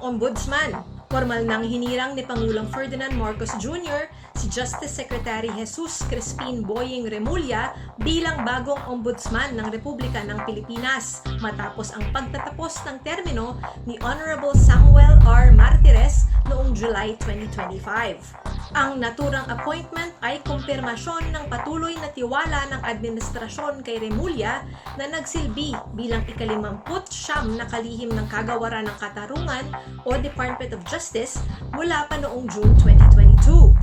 Ombudsman. Formal nang hinirang ni Pangulong Ferdinand Marcos Jr. si Justice Secretary Jesus Crispin Boying Remulla bilang bagong ombudsman ng Republika ng Pilipinas matapos ang pagtatapos ng termino ni Honorable Samuel R. Martires noong July 2025. Ang naturang appointment ay kumpirmasyon ng patuloy na tiwala ng administrasyon kay Remulla na nagsilbi bilang ikalimamput siyam na kalihim ng kagawaran ng katarungan o Department of Justice mula pa noong June 2022.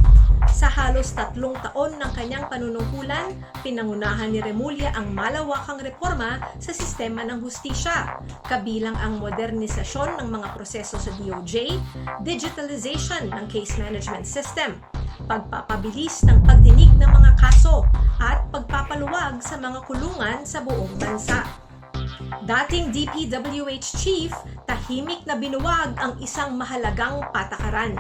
Sa halos tatlong taon ng kanyang panunungkulan, pinangunahan ni Remulla ang malawakang reforma sa sistema ng hustisya, kabilang ang modernisasyon ng mga proseso sa DOJ, digitalization ng case management system, pagpapabilis ng pagdinig ng mga kaso, at pagpapaluwag sa mga kulungan sa buong bansa. Dating DPWH Chief, tahimik na binuwag ang isang mahalagang patakaran.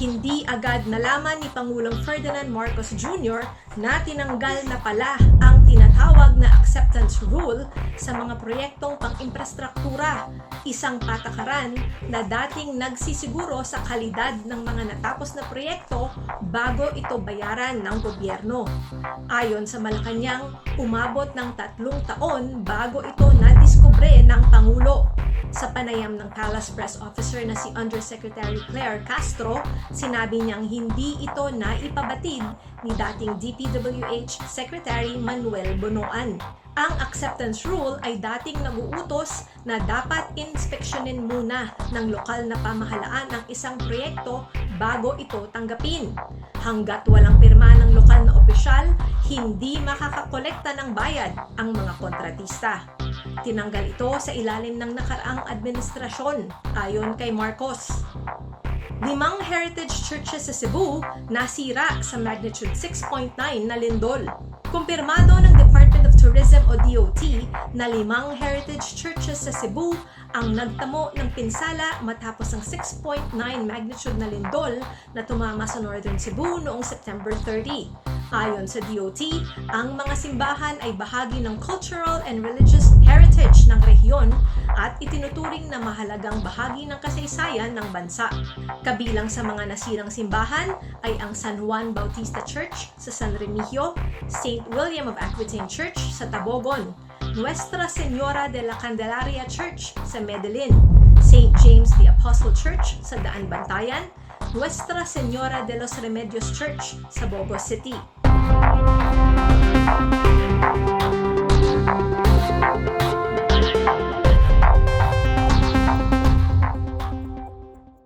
Hindi agad nalaman ni Pangulong Ferdinand Marcos Jr. na tinanggal na pala ang tinatawag na acceptance rule sa mga proyektong pang-imprastruktura, isang patakaran na dating nagsisiguro sa kalidad ng mga natapos na proyekto bago ito bayaran ng gobyerno. Ayon sa Malacanang, umabot ng tatlong taon bago ito nadiskubre ng Pangulo. Sa panayam ng Palace Press Officer na si Undersecretary Claire Castro, sinabi niyang hindi ito naipabatid ni dating DPWH Secretary Manuel Bonoan. Ang acceptance rule ay dating naguutos na dapat inspeksyonin muna ng lokal na pamahalaan ang isang proyekto bago ito tanggapin. Hanggat walang pirma ng lokal na opisyal, hindi makakakolekta ng bayad ang mga kontratista. Tinanggal ito sa ilalim ng nakaraang administrasyon ayon kay Marcos. Limang heritage churches sa Cebu nasira sa magnitude 6.9 na lindol. Kumpirmado ng Department of Tourism o DOT na limang heritage churches sa Cebu ang nagtamo ng pinsala matapos ang 6.9 magnitude na lindol na tumama sa Northern Cebu noong September 30. Ayon sa DOT, ang mga simbahan ay bahagi ng cultural and religious heritage ng rehiyon at itinuturing na mahalagang bahagi ng kasaysayan ng bansa. Kabilang sa mga nasirang simbahan ay ang San Juan Bautista Church sa San Remigio, St. William of Aquitaine Church sa Tabogon, Nuestra Señora de la Candelaria Church sa Medellin, St. James the Apostle Church sa Daan Bantayan, Nuestra Señora de los Remedios Church sa Bogos City. thank you.